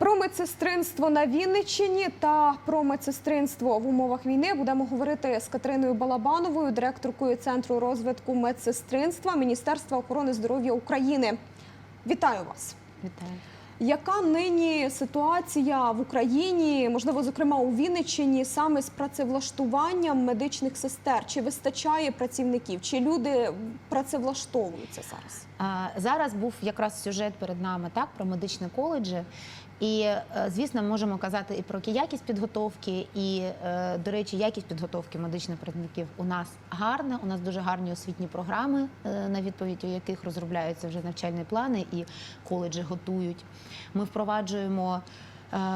Про медсестринство на Вінниччині та про медсестринство в умовах війни будемо говорити з Катериною Балабановою, директоркою Центру розвитку медсестринства Міністерства охорони здоров'я України. Вітаю вас! Вітаю. Яка нині ситуація в Україні, можливо, зокрема у Вінниччині, саме з працевлаштуванням медичних сестер? Чи вистачає працівників? Чи люди працевлаштовуються зараз? Зараз був якраз сюжет перед нами так про медичні коледжі. І, е, звісно, можемо казати і про якість підготовки, і, е, до речі, якість підготовки медичних працівників у нас гарна. У нас дуже гарні освітні програми, е, на відповідь у яких розробляються вже навчальні плани, і коледжі готують. Ми впроваджуємо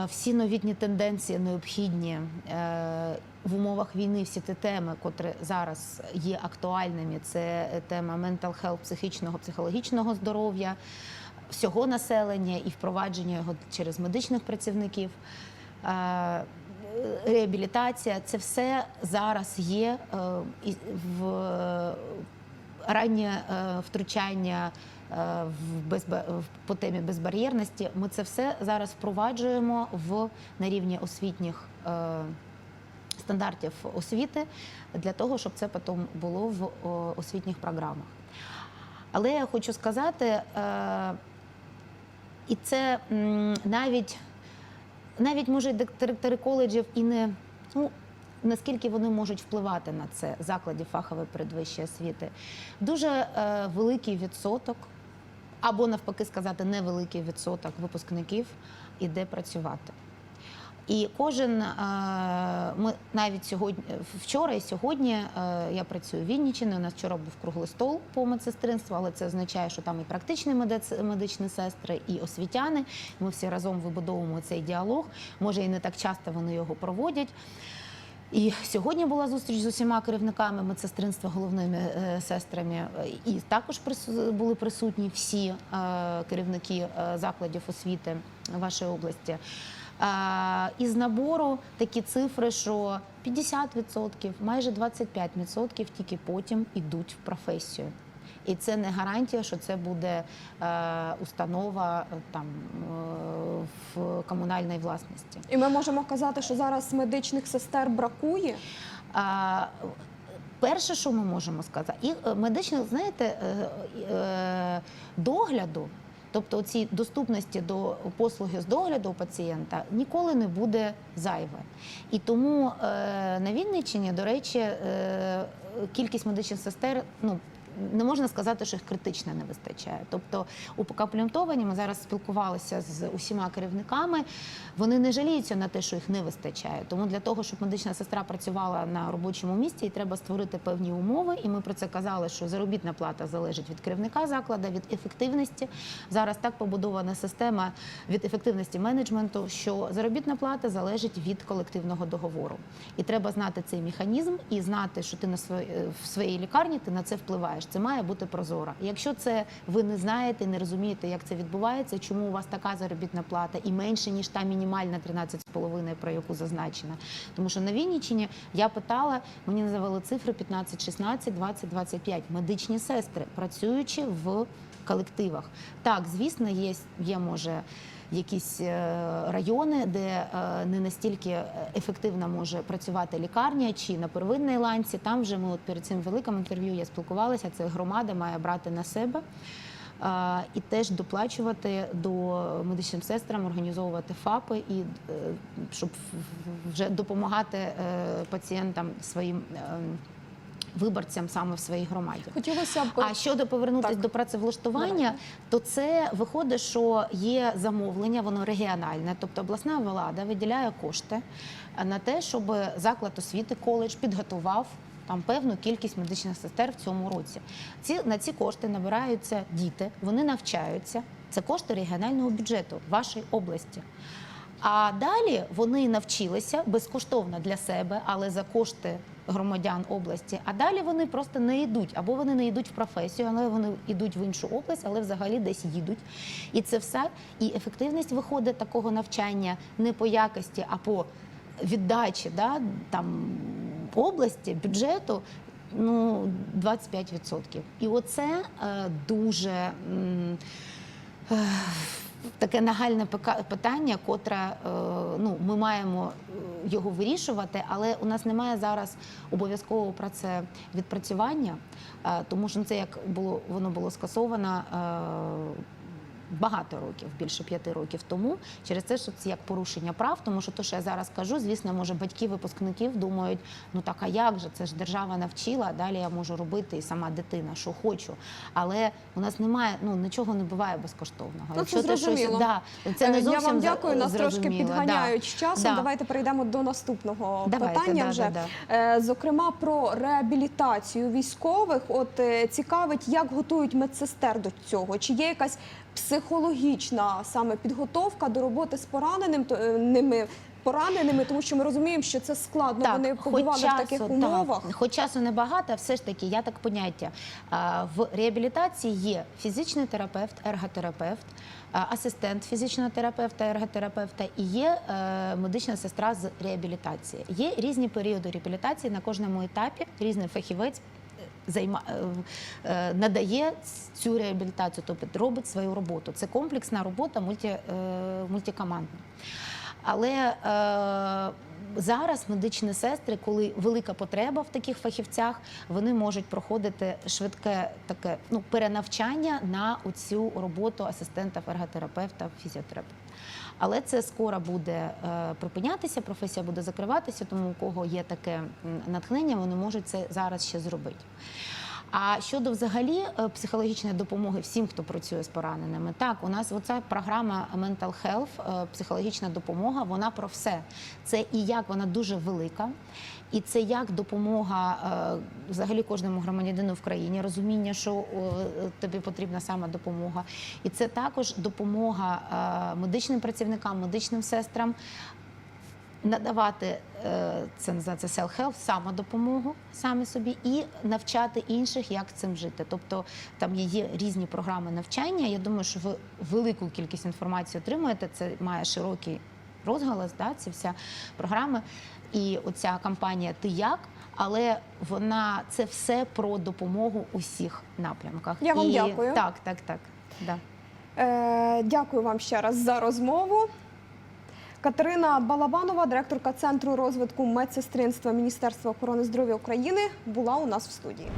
всі новітні тенденції необхідні е, в умовах війни. Всі ті теми, котрі зараз є актуальними. Це тема mental health, психічного, психологічного здоров'я всього населення і впровадження його через медичних працівників. Е, Реабілітація це все зараз є е, в е, раннє е, втручання е, безба- в- по темі безбар'єрності. Ми це все зараз впроваджуємо в на рівні освітніх е, стандартів освіти для того, щоб це потім було в освітніх програмах. Але я хочу сказати, е, і це навіть навіть може директори коледжів і не ну. Наскільки вони можуть впливати на це закладів фахової передвищої освіти? Дуже е, великий відсоток, або навпаки сказати, невеликий відсоток випускників іде працювати. І кожен е, ми навіть сьогодні, вчора і сьогодні е, я працюю в Вінниччині. У нас вчора був круглий стол по медсестринству, але це означає, що там і практичні медичні сестри, і освітяни. Ми всі разом вибудовуємо цей діалог. Може, і не так часто вони його проводять. І сьогодні була зустріч з усіма керівниками медсестринства, головними е, сестрами, і також були присутні всі е, керівники е, закладів освіти вашої області. Із набору такі цифри, що 50%, майже 25% тільки потім йдуть в професію. І це не гарантія, що це буде е, установа е, там е, в комунальній власності. І ми можемо казати, що зараз медичних сестер бракує. Перше, що ми можемо сказати, і медичних, знаєте, догляду, тобто ці доступності до послуги з догляду у пацієнта ніколи не буде зайве. І тому е, на Вінниччині, до речі, е, кількість медичних сестер, ну. Не можна сказати, що їх критично не вистачає. Тобто у комплектовані ми зараз спілкувалися з усіма керівниками. Вони не жаліються на те, що їх не вистачає. Тому для того, щоб медична сестра працювала на робочому місці, їй треба створити певні умови. І ми про це казали, що заробітна плата залежить від керівника закладу, від ефективності. Зараз так побудована система від ефективності менеджменту, що заробітна плата залежить від колективного договору. І треба знати цей механізм і знати, що ти на своїй в своїй лікарні ти на це впливаєш. Це має бути прозоро. Якщо це ви не знаєте, не розумієте, як це відбувається, чому у вас така заробітна плата і менше ніж та мінімальна 13,5, про яку зазначена. Тому що на Вінниччині я питала, мені називали цифри 15, 16, 20, 25. Медичні сестри, працюючи в колективах. Так, звісно, є, є може. Якісь е, райони, де е, не настільки ефективно може працювати лікарня чи на первинній ланці. Там вже ми от перед цим великим інтерв'ю я спілкувалася. Це громада має брати на себе е, і теж доплачувати до медичним сестрам, організовувати ФАПи і щоб вже допомагати пацієнтам своїм. Виборцям саме в своїй громаді. Хотілося б А щодо повернутися до працевлаштування, Давайте. то це виходить, що є замовлення, воно регіональне, тобто обласна влада виділяє кошти на те, щоб заклад освіти, коледж підготував. Там певну кількість медичних сестер в цьому році. Ці на ці кошти набираються діти, вони навчаються. Це кошти регіонального бюджету вашої області. А далі вони навчилися безкоштовно для себе, але за кошти громадян області. А далі вони просто не йдуть, або вони не йдуть в професію, але вони йдуть в іншу область, але взагалі десь їдуть. І це все. І ефективність виходить такого навчання не по якості, а по віддачі да, там, області, бюджету. Ну, 25%. І оце е, дуже. е, таке нагальне питання, котре е, ну, ми маємо е, його вирішувати, але у нас немає зараз обов'язкового про це відпрацювання, е, тому що це як було воно було скасовано. Е, Багато років, більше п'яти років тому, через те, що це як порушення прав, тому що то, що я зараз кажу, звісно, може батьки випускників думають, ну так а як же? Це ж держава навчила, далі я можу робити і сама дитина, що хочу. Але у нас немає, ну нічого не буває безкоштовного. Ну, це ти зрозуміло. да, це не Е, зовсім Я вам дякую. Нас трошки підганяють з часом. Да. Давайте перейдемо до наступного Давайте, питання. да, вже да, Е, зокрема про реабілітацію військових. От е, цікавить, як готують медсестер до цього? Чи є якась психологічна саме підготовка до роботи з пораненим е, ними? Пораненими, тому що ми розуміємо, що це складно. Вони побували в таких часу, умовах. Так, хоч часу небагато, а все ж таки, я так поняття. В реабілітації є фізичний терапевт, ерготерапевт, асистент фізичного терапевта, ерготерапевта і є е, медична сестра з реабілітації. Є різні періоди реабілітації на кожному етапі, різний фахівець. Займа е, е, надає цю реабілітацію, тобто робить свою роботу. Це комплексна робота мульті, е, мультикомандна. Але зараз медичні сестри, коли велика потреба в таких фахівцях, вони можуть проходити швидке таке ну, перенавчання на цю роботу асистента, ерготерапевта, фізіотерапевта. Але це скоро буде е, припинятися, професія буде закриватися, тому у кого є таке натхнення, вони можуть це зараз ще зробити. А щодо взагалі е, психологічної допомоги всім, хто працює з пораненими, так у нас оця програма Mental Health, е, психологічна допомога, вона про все. Це і як вона дуже велика, і це як допомога е, взагалі кожному громадянину в країні, розуміння, що тобі потрібна саме допомога. І це також допомога медичним працівникам, медичним сестрам надавати е, це називається self-help, самодопомогу саме собі, і навчати інших, як цим жити. Тобто там є, є різні програми навчання. Я думаю, що ви велику кількість інформації отримуєте. Це має широкий розголос, да, ці вся програми. І оця кампанія Ти як? Але вона це все про допомогу у всіх напрямках. Я вам і, дякую. Так, так, так. Да. Е, дякую вам ще раз за розмову. Катерина Балабанова, директорка Центру розвитку медсестринства Міністерства охорони здоров'я України, була у нас в студії.